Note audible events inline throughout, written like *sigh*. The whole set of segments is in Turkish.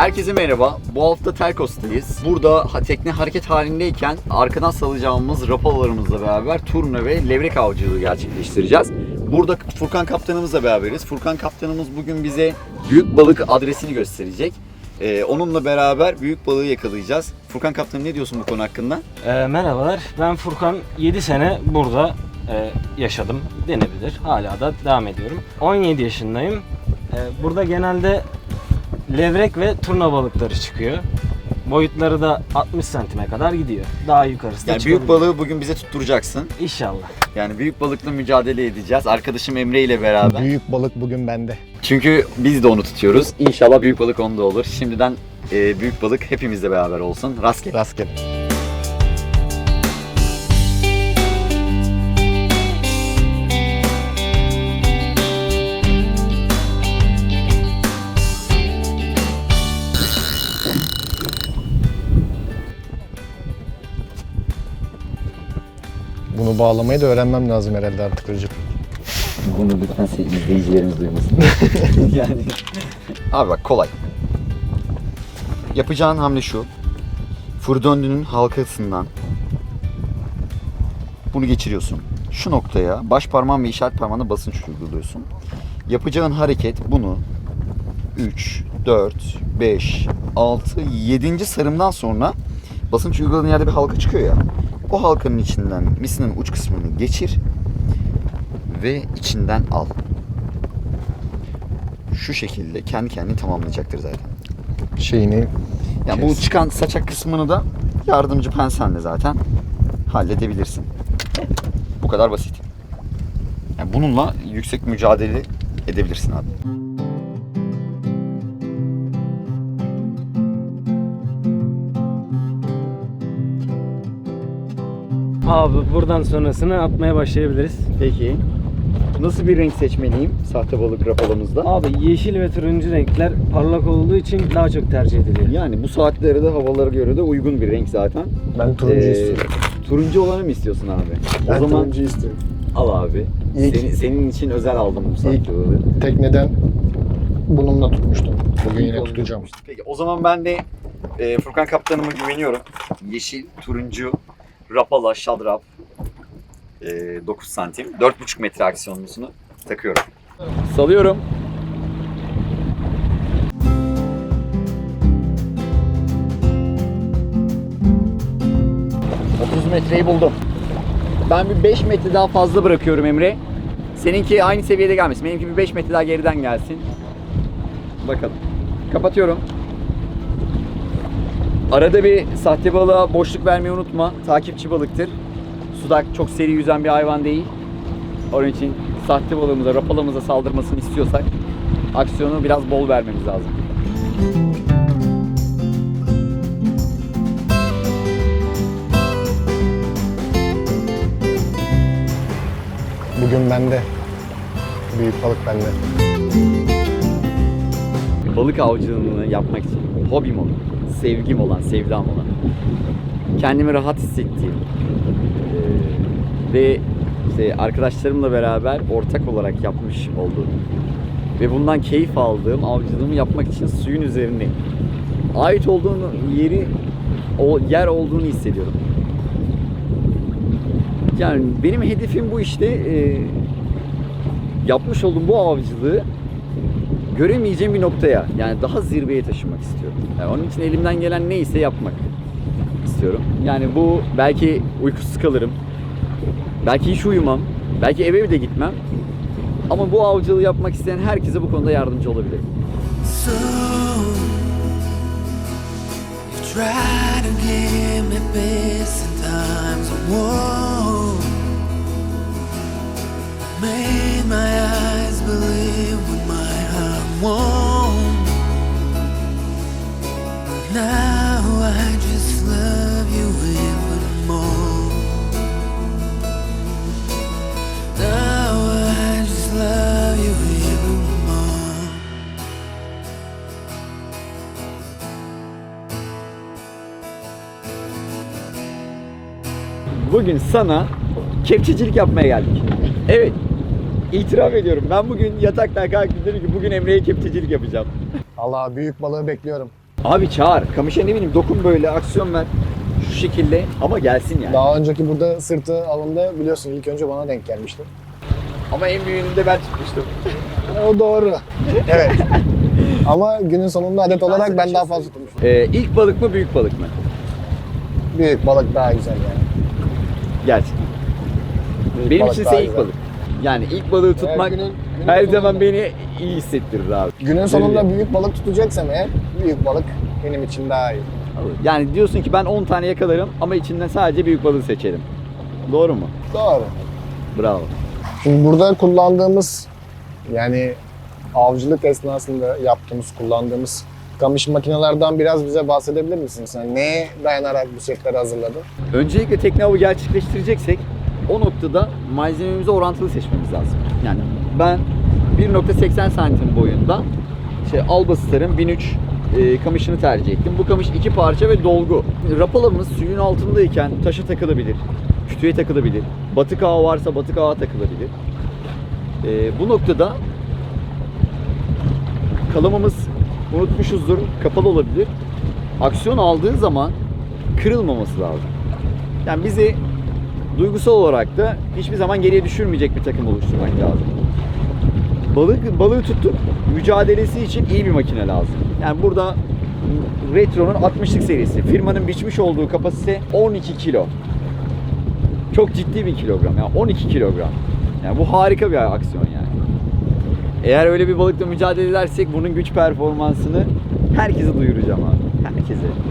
Herkese merhaba. Bu hafta Terkos'tayız. Burada tekne hareket halindeyken arkadan salacağımız rapalarımızla beraber turna ve levrek avcılığı gerçekleştireceğiz. Burada Furkan kaptanımızla beraberiz. Furkan kaptanımız bugün bize büyük balık adresini gösterecek. Ee, onunla beraber büyük balığı yakalayacağız. Furkan kaptanım ne diyorsun bu konu hakkında? Ee, merhabalar, ben Furkan. 7 sene burada e, yaşadım denebilir. Hala da devam ediyorum. 17 yaşındayım. Ee, burada genelde levrek ve turna balıkları çıkıyor. Boyutları da 60 santime kadar gidiyor. Daha yukarısı da Yani büyük çıkabiliyor. balığı bugün bize tutturacaksın. İnşallah. Yani büyük balıkla mücadele edeceğiz. Arkadaşım Emre ile beraber. Büyük balık bugün bende. Çünkü biz de onu tutuyoruz. İnşallah büyük balık onda olur. Şimdiden e, büyük balık hepimizle beraber olsun. Rastgele. Rastgele. Bağlamayı da öğrenmem lazım herhalde artık hocam. Bunu lütfen izleyicilerimiz duymasın. *laughs* yani. Abi bak kolay. Yapacağın hamle şu. Fır döndüğünün halkasından bunu geçiriyorsun. Şu noktaya baş parmağın ve işaret parmağına basınç uyguluyorsun. Yapacağın hareket bunu 3, 4, 5, 6, 7. sarımdan sonra basınç uyguladığın yerde bir halka çıkıyor ya. O halkanın içinden misinin uç kısmını geçir ve içinden al. Şu şekilde kendi kendini tamamlayacaktır zaten. Şeyini Yani bu çıkan saçak kısmını da yardımcı pensenle zaten halledebilirsin. Bu kadar basit. Yani bununla yüksek mücadele edebilirsin abi. Abi buradan sonrasını atmaya başlayabiliriz. Peki. Nasıl bir renk seçmeliyim sahte balık rapalamızda? Abi yeşil ve turuncu renkler parlak olduğu için daha çok tercih ediliyor. Yani bu saatlere de havalara göre de uygun bir renk zaten. ben turuncu Ee, istiyorum. Turuncu olanı mı istiyorsun abi? Ben o zaman turuncu istiyorum. al abi. İlk- Senin, senin için özel aldım bu balığı. Tekneden bununla tutmuştum. Bugün yine tutacağım. Peki o zaman ben de e, Furkan kaptanıma güveniyorum. Yeşil, turuncu, rapala, şadrap e, 9 santim. 4,5 metre aksiyonlusunu takıyorum. Salıyorum. ...30 metreyi buldum. Ben bir 5 metre daha fazla bırakıyorum Emre. Seninki aynı seviyede gelmesin. Benimki bir 5 metre daha geriden gelsin. Bakalım. Kapatıyorum. Arada bir sahte balığa boşluk vermeyi unutma. Takipçi balıktır. Suda çok seri yüzen bir hayvan değil. Onun için sahte balığımıza, rapalamıza saldırmasını istiyorsak aksiyonu biraz bol vermemiz lazım. Bugün bende. Büyük balık bende. Balık avcılığını yapmak için hobim olan, sevgim olan, sevdam olan, kendimi rahat hissettiğim ve işte arkadaşlarımla beraber ortak olarak yapmış olduğum ve bundan keyif aldığım avcılığımı yapmak için suyun üzerindeyim. Ait olduğum yeri, o yer olduğunu hissediyorum. Yani benim hedefim bu işte eee, yapmış olduğum bu avcılığı göremeyeceğim bir noktaya yani daha zirveye taşımak istiyorum. Yani onun için elimden gelen neyse yapmak istiyorum. Yani bu belki uykusuz kalırım. Belki hiç uyumam. Belki eve de gitmem. Ama bu avcılığı yapmak isteyen herkese bu konuda yardımcı olabilirim. So. Made my eyes believe what my Bugün sana kepçecilik yapmaya geldik. Evet. İtiraf ediyorum. Ben bugün yataktan kalktım dedim ki bugün Emre'ye kepçecilik yapacağım. Allah büyük balığı bekliyorum. Abi çağır. Kamışa ne bileyim dokun böyle aksiyon ver. Şu şekilde ama gelsin yani. Daha önceki burada sırtı alında biliyorsun ilk önce bana denk gelmişti. Ama en büyüğünü de ben tutmuştum. O doğru. Evet. Ama günün sonunda adet olarak ben daha fazla tutmuşum. Ee, ilk balık mı büyük balık mı? Büyük balık daha güzel yani. Gerçekten. Büyük Benim için ise ilk güzel. balık. Yani ilk balığı tutmak günün- günün her sonunda- zaman beni iyi hissettirir abi. Günün sonunda büyük balık tutacaksam eğer büyük balık benim için daha iyi. Yani diyorsun ki ben 10 tane yakalarım ama içinden sadece büyük balığı seçerim. Doğru mu? Doğru. Bravo. Şimdi burada kullandığımız yani avcılık esnasında yaptığımız, kullandığımız kamış makinelerden biraz bize bahsedebilir misin? Sen neye dayanarak bu setleri hazırladın? Öncelikle tekne avı gerçekleştireceksek o noktada malzememizi orantılı seçmemiz lazım. Yani ben 1.80 santim boyunda şey Albastar'ın 1003 e, kamışını tercih ettim. Bu kamış iki parça ve dolgu. Rapalamız suyun altındayken taşa takılabilir, kütüğe takılabilir. Batık ağı varsa batık ağa takılabilir. E, bu noktada kalamamız unutmuşuzdur, kapalı olabilir. Aksiyon aldığı zaman kırılmaması lazım. Yani bizi duygusal olarak da hiçbir zaman geriye düşürmeyecek bir takım oluşturmak lazım. Balık balığı tuttuk. Mücadelesi için iyi bir makine lazım. Yani burada Retro'nun 60'lık serisi. Firmanın biçmiş olduğu kapasite 12 kilo. Çok ciddi bir kilogram. Yani 12 kilogram. Yani bu harika bir aksiyon yani. Eğer öyle bir balıkla mücadele edersek bunun güç performansını herkese duyuracağım abi. Herkese.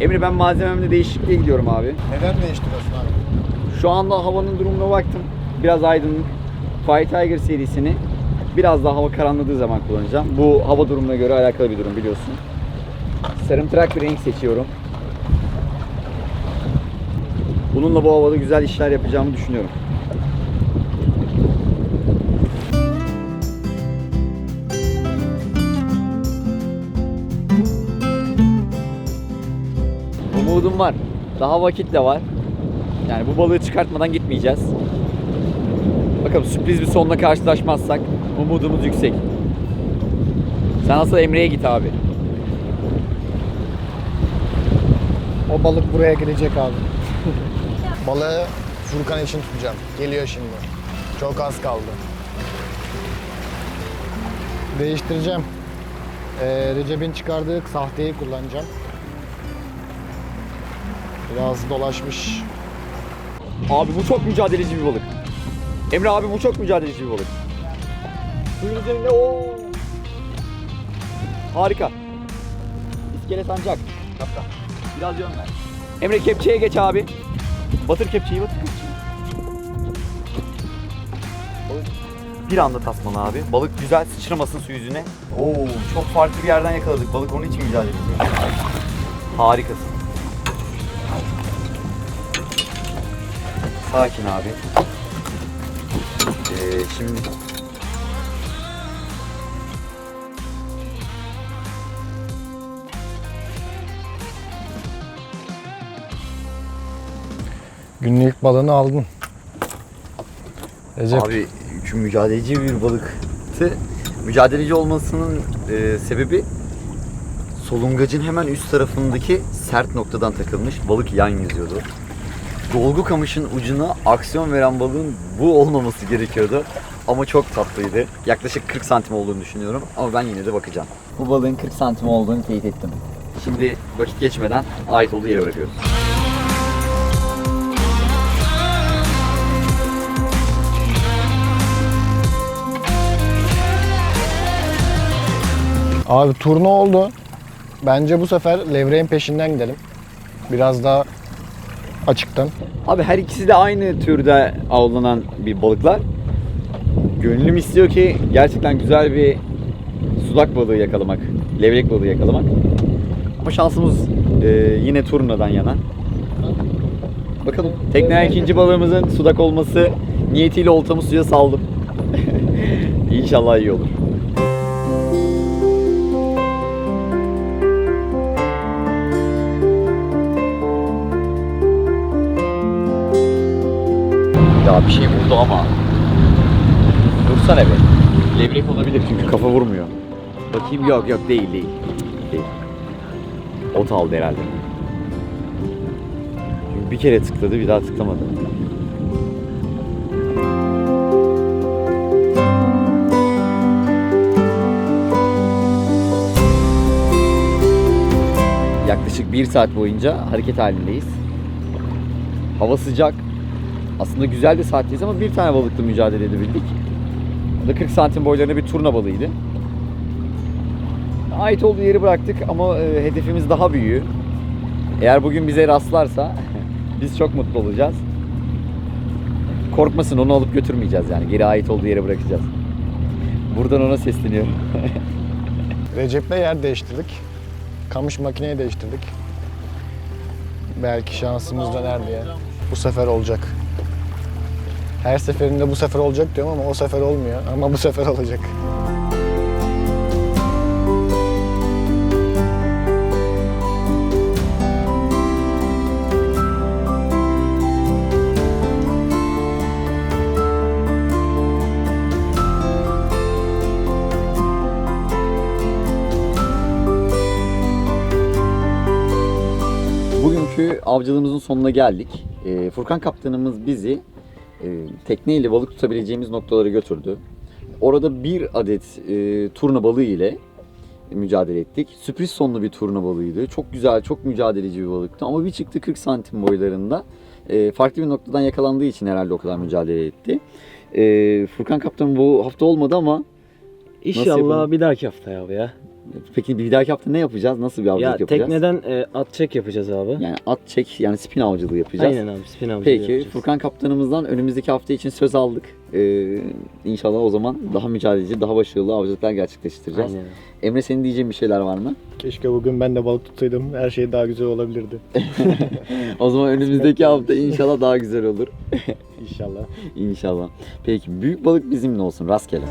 Emre ben malzememde değişikliğe gidiyorum abi. Neden değiştiriyorsun abi? Şu anda havanın durumuna baktım. Biraz aydınlık. Fire Tiger serisini biraz daha hava karanladığı zaman kullanacağım. Bu hava durumuna göre alakalı bir durum biliyorsun. Sarımtırak bir renk seçiyorum. Bununla bu havada güzel işler yapacağımı düşünüyorum. Umudum var. Daha vakit de var. Yani bu balığı çıkartmadan gitmeyeceğiz. Bakalım sürpriz bir sonla karşılaşmazsak umudumuz yüksek. Sen asıl Emre'ye git abi. O balık buraya gelecek abi. *laughs* Balığı Furkan için tutacağım. Geliyor şimdi. Çok az kaldı. Değiştireceğim. Ee, Recep'in çıkardığı sahteyi kullanacağım. Biraz dolaşmış. Abi bu çok mücadeleci bir balık. Emre abi bu çok mücadeleci bir balık. Suyun üzerinde o. Harika. İskele sancak. Kaptan. Biraz yön ver. Emre kepçeye geç abi. Batır kepçeyi batır kepçeyi. Bir anda tasmalı abi. Balık güzel sıçramasın su yüzüne. Oo çok farklı bir yerden yakaladık. Balık onun için mücadele ediyor. Harikasın. Sakin abi. Ee, şimdi Günün ilk balığını aldın. Recep. abi çünkü mücadeleci bir balıktı. Mücadeleci olmasının e, sebebi solungacın hemen üst tarafındaki sert noktadan takılmış. Balık yan yüzüyordu. Dolgu kamışın ucuna aksiyon veren balığın bu olmaması gerekiyordu. Ama çok tatlıydı. Yaklaşık 40 santim olduğunu düşünüyorum ama ben yine de bakacağım. Bu balığın 40 santim olduğunu teyit ettim. Şimdi vakit geçmeden ait olduğu yere bırakıyoruz. Abi turnu oldu. Bence bu sefer levreğin peşinden gidelim. Biraz daha açıktan. Abi her ikisi de aynı türde avlanan bir balıklar. Gönlüm istiyor ki gerçekten güzel bir sudak balığı yakalamak, levrek balığı yakalamak. Ama şansımız e, yine turnadan yana. Bakalım tekneye ikinci balığımızın sudak olması niyetiyle oltamı suya saldım. *laughs* İnşallah iyi olur. Ya bir şey vurdu ama. Dursana be. Levrek olabilir çünkü kafa vurmuyor. Bakayım yok yok değil değil. Değil. Ot aldı herhalde. Bir kere tıkladı bir daha tıklamadı. Yaklaşık bir saat boyunca hareket halindeyiz. Hava sıcak. Aslında güzel bir saatteyiz ama bir tane balıkla mücadele edebildik. O da 40 santim boylarında bir turna balığıydı. Ait olduğu yeri bıraktık ama e, hedefimiz daha büyüğü. Eğer bugün bize rastlarsa *laughs* biz çok mutlu olacağız. Korkmasın onu alıp götürmeyeceğiz yani. Geri ait olduğu yere bırakacağız. Buradan ona sesleniyorum. *laughs* Recep'le yer değiştirdik. Kamış makineyi değiştirdik. Belki şansımız döner diye. Bu sefer olacak. Her seferinde bu sefer olacak diyorum ama o sefer olmuyor. Ama bu sefer olacak. Bugünkü avcılığımızın sonuna geldik. Ee, Furkan kaptanımız bizi e, tekneyle balık tutabileceğimiz noktalara götürdü. Orada bir adet e, turna balığı ile mücadele ettik. Sürpriz sonlu bir turna balığıydı. Çok güzel, çok mücadeleci bir balıktı. Ama bir çıktı 40 santim boylarında. E, farklı bir noktadan yakalandığı için herhalde o kadar mücadele etti. E, Furkan kaptan bu hafta olmadı ama İnşallah bir dahaki hafta ya. Peki bir dahaki hafta ne yapacağız? Nasıl bir avcılık Ya yapacağız? tekneden e, at çek yapacağız abi. Yani at çek yani spin avcılığı yapacağız. Aynen abi spin avcılığı Peki yapacağız. Furkan kaptanımızdan önümüzdeki hafta için söz aldık. Ee, inşallah o zaman daha mücadeleci, daha başarılı avcılıklar gerçekleştireceğiz. Aynen. Emre senin diyeceğin bir şeyler var mı? Keşke bugün ben de balık tutsaydım. Her şey daha güzel olabilirdi. *laughs* O zaman önümüzdeki hafta inşallah daha güzel olur. İnşallah. İnşallah. Peki büyük balık bizimle olsun rastgele.